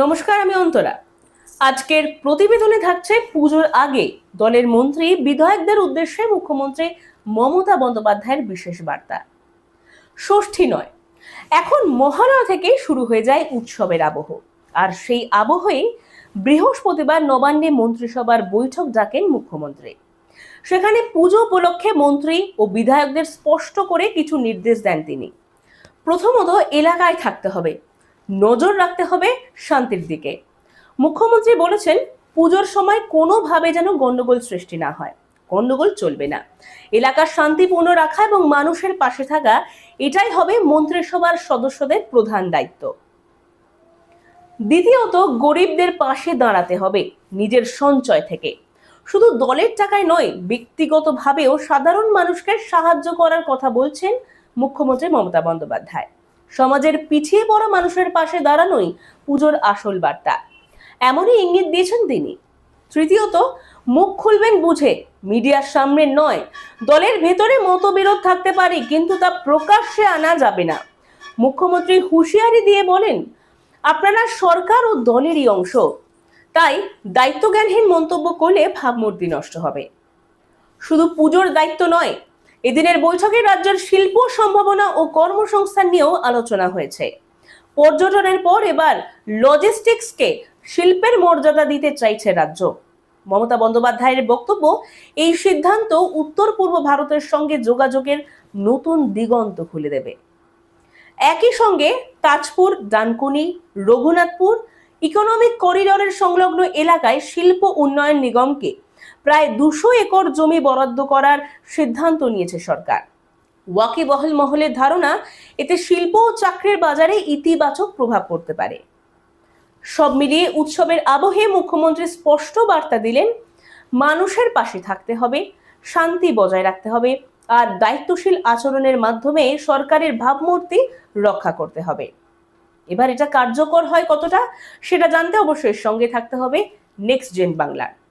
নমস্কার, আমি অন্তরা। আজকের প্রতিবেদনে থাকছে পুজোর আগে দলের মন্ত্রী, বিধায়কদের উদ্দেশ্যে মুখ্যমন্ত্রী মমতা বন্দ্যোপাধ্যায়ের বিশেষ বার্তা। ষষ্ঠী নয়, এখন মহালয়া থেকেই শুরু হয়ে যায় উৎসবের আবহ। আর সেই আবহেই বৃহস্পতিবার নবান্নে মন্ত্রিসভার বৈঠক ডাকেন মুখ্যমন্ত্রী। সেখানে পুজো উপলক্ষে মন্ত্রী ও বিধায়কদের স্পষ্ট করে কিছু নির্দেশ দেন তিনি। প্রথমত, এলাকায় থাকতে হবে। নজর রাখতে হবে শান্তির দিকে। মুখ্যমন্ত্রী বলেছেন, পুজোর সময় কোনোভাবে যেন গন্ডগোল সৃষ্টি না হয়। গন্ডগোল চলবে না। এলাকার শান্তিপূর্ণ রাখা এবং মানুষের পাশে থাকা, এটাই হবে মন্ত্রিসভার সদস্যদের প্রধান দায়িত্ব। দ্বিতীয়ত, গরিবদের পাশে দাঁড়াতে হবে নিজের সঞ্চয় থেকে। শুধু দলের টাকায় নয়, ব্যক্তিগতভাবেও সাধারণ মানুষকে সাহায্য করার কথা বলছেন মুখ্যমন্ত্রী মমতা বন্দ্যোপাধ্যায়। সমাজের পিছিয়ে পড়া মানুষের পাশে দাঁড়ানোই পুজোর আসল বার্তা। এমনই ইঙ্গিত দিয়েছেন তিনি। তৃতীয়ত, মুখ খুলবেন বুঝে, মিডিয়ার সামনে নয়। দলের ভেতরে মতবিরোধ থাকতে পারে, কিন্তু তা প্রকাশ্যে আনা যাবে না। মুখ্যমন্ত্রী হুঁশিয়ারি দিয়ে বলেন, আপনারা সরকার ও দলেরই অংশ। তাই দায়িত্বজ্ঞানহীন মন্তব্য করলে ভাবমূর্তি নষ্ট হবে। শুধু পুজোর দায়িত্ব নয় এদিনের বৈঠকে রাজ্যের শিল্প সম্ভাবনা ও কর্মসংস্থান নিয়েও আলোচনা হয়েছে। পর্যটনের পর এবার লজিস্টিক্সকে শিল্পের মর্যাদা দিতে চাইছে রাজ্য। মমতা বন্দ্যোপাধ্যায়ের বক্তব্য, এই সিদ্ধান্ত উত্তর পূর্ব ভারতের সঙ্গে যোগাযোগের নতুন দিগন্ত খুলে দেবে। একই সঙ্গে তাজপুর, ডানকুনি, রঘুনাথপুর ইকোনমিক করিডোরের সংলগ্ন এলাকায় শিল্প উন্নয়ন নিগমকে প্রায় দুশো একর জমি বরাদ্দ করার সিদ্ধান্ত নিয়েছে সরকার। ওয়াকিবহল মহলের ধারণা, এতে শিল্প ও চাকরির বাজারে ইতিবাচক প্রভাব পড়তে পারে। সব মিলিয়ে উৎসবের আবহে মুখ্যমন্ত্রী স্পষ্ট বার্তা দিলেন, মানুষের পাশে থাকতে হবে, শান্তি বজায় রাখতে হবে আর দায়িত্বশীল আচরণের মাধ্যমে সরকারের ভাবমূর্তি রক্ষা করতে হবে। এবার এটা কার্যকর হয় কতটা, সেটা জানতে অবশ্যই সঙ্গে থাকতে হবে নেক্সট জেন বাংলা